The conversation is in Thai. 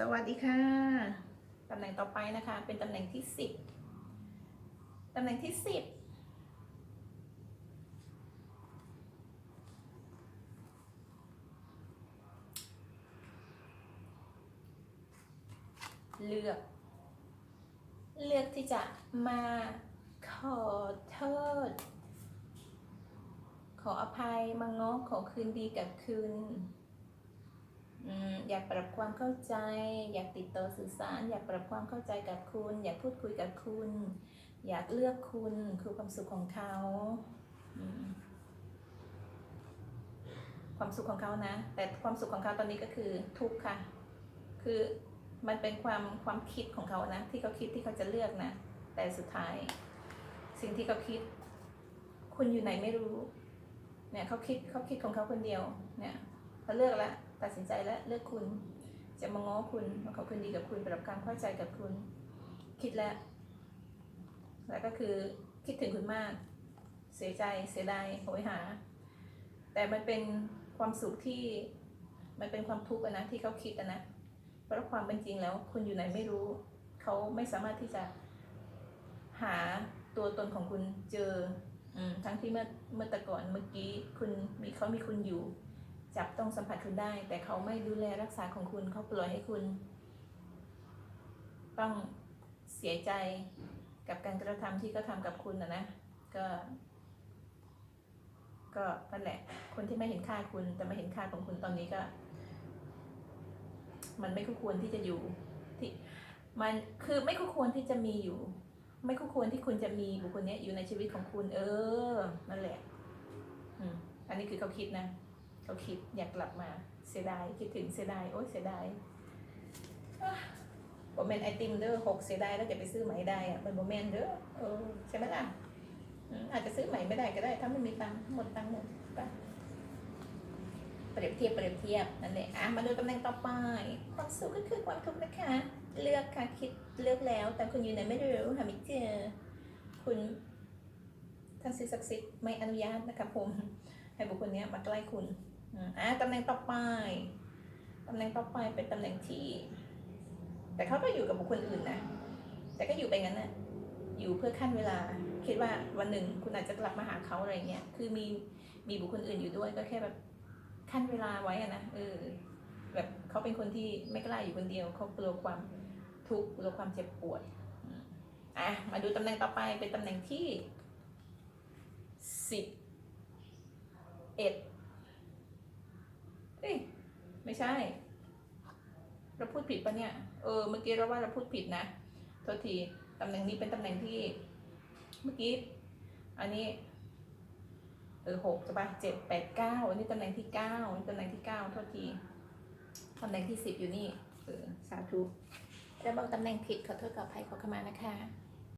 สวัสดีค่ะ ตำแหน่งต่อไปนะคะ เป็นตำแหน่งที่สิบตำแหน่งที่สิบเลือก เลือกที่จะมาขอโทษ ขออภัยมาง้อขอคืนดีกับคืน อยากปรับความเข้าใจ อยากติดต่อสื่อสาร อยากปรับความเข้าใจกับคุณ อยากพูดคุยกับคุณ อยากเลือกคุณคือความสุขของเขา ความสุขของเขานะ แต่ความสุขของเขาตอนนี้ก็คือทุกข์ค่ะ คือมันเป็นความความคิดของเขานะ ที่เขาคิดที่เขาจะเลือกนะ แต่สุดท้าย สิ่งที่เขาคิด คุณอยู่ไหนไม่รู้ เนี่ยเขาคิดเขาคิดของเขาคนเดียว เนี่ยเขาเลือกแล้ว ตัดสินใจแล้วเลือกคุณ จะมาง้อคุณมาขอคืนดีกับคุณปรับความเข้าใจกับคุณ คิดแล้ว แล้วก็คือคิดถึงคุณมาก เสียใจเสียดายโหยหา แต่มันเป็นความสุขที่มันเป็นความทุกข์นะที่เขาคิดนะเพราะความเป็นจริงแล้ว คุณอยู่ไหนไม่รู้ เขาไม่สามารถที่จะหาตัวตนของคุณเจออทั้งที่เมื่อเมื่อแต่ก่อนเมื่อกี้คุณมีเขามีคุณอยู่ จับต้องสัมผัสคุณได้ แต่เขาไม่ดูแลรักษาของคุณเขาปล่อยให้คุณ ต้องเสียใจกับการกระทำที่เขาทำกับคุณนะนะก็ ก็นั่นแหละ คนที่ไม่เห็นค่าคุณ แต่ไม่เห็นค่าของคุณตอนนี้ก็ มันไม่คู่ควรที่จะอยู่ที่มันคือไม่คู่ควรที่จะมีอยู่ ไม่คู่ควรที่คุณจะมีบุคคลนี้อยู่ในชีวิตของคุณ เออนั่นแหละ อืมอันนี้คือเขาคิดนะ เขาคิดอยากกลับมาเสียดายคิดถึงเสียดายโอ๊ยเสียดายโมเมนไอติมเด้อหกเสียดายแล้วจะไปซื้อใหม่ได้อะเป็นโมเมนเด้อเออใช่ไหมล่ะอาจจะซื้อใหม่ไม่ได้ก็ได้ ถ้าไม่มีตังค์หมดตังค์หมดไปเปรียบเทียบเปรียบเทียบนั่นแหละอะมาดูตำแหน่งต่อไปความสุขก็คือความทุกข์นะคะ เลือกค่ะคิดเลือกแล้ว แต่คุณอยู่ไหนไม่รู้หาไม่เจอคุณท่านศิษย์ศักดิ์สิทธิ์ไม่อนุญาตนะคะผมให้บุคคลนี้มาใกล้คุณ อืมอะตำแหน่งต่อไป ตำแหน่งต่อไปเป็นตำแหน่งที่ แต่เขาก็อยู่กับบุคคลอื่นนะ แต่ก็อยู่ไปงั้นนะอยู่เพื่อขั้นเวลา คิดว่าวันหนึ่งคุณอาจจะกลับมาหาเขาอะไรเงี้ย คือมีมีบุคคลอื่นอยู่ด้วยก็แค่แบบขั้นเวลาไว้อะนะ เออ แบบเขาเป็นคนที่ไม่กล้าอยู่คนเดียว เขากลัวความทุกข์กลัวความเจ็บปวด อะ มาดูตำแหน่งต่อไปเป็นตำแหน่งที่สิบเอ็ด เอ้ยไม่ใช่ เราพูดผิดปะเนี่ย เออ เมื่อกี้เราว่าเราพูดผิดนะ โทษที ตำแหน่งนี้เป็นตำแหน่งที่ เมื่อกี้ อันนี้ เออหกใช่ปะเจ็ดแปดเก้าอันนี้ตำแหน่งที่เก้าอันนี้ตำแหน่งที่เก้าโทษที ตำแหน่งที่สิบอยู่นี่ เออ สาธุแล้วบอกตำแหน่งผิดขอโทษขออภัยขอขมานะคะ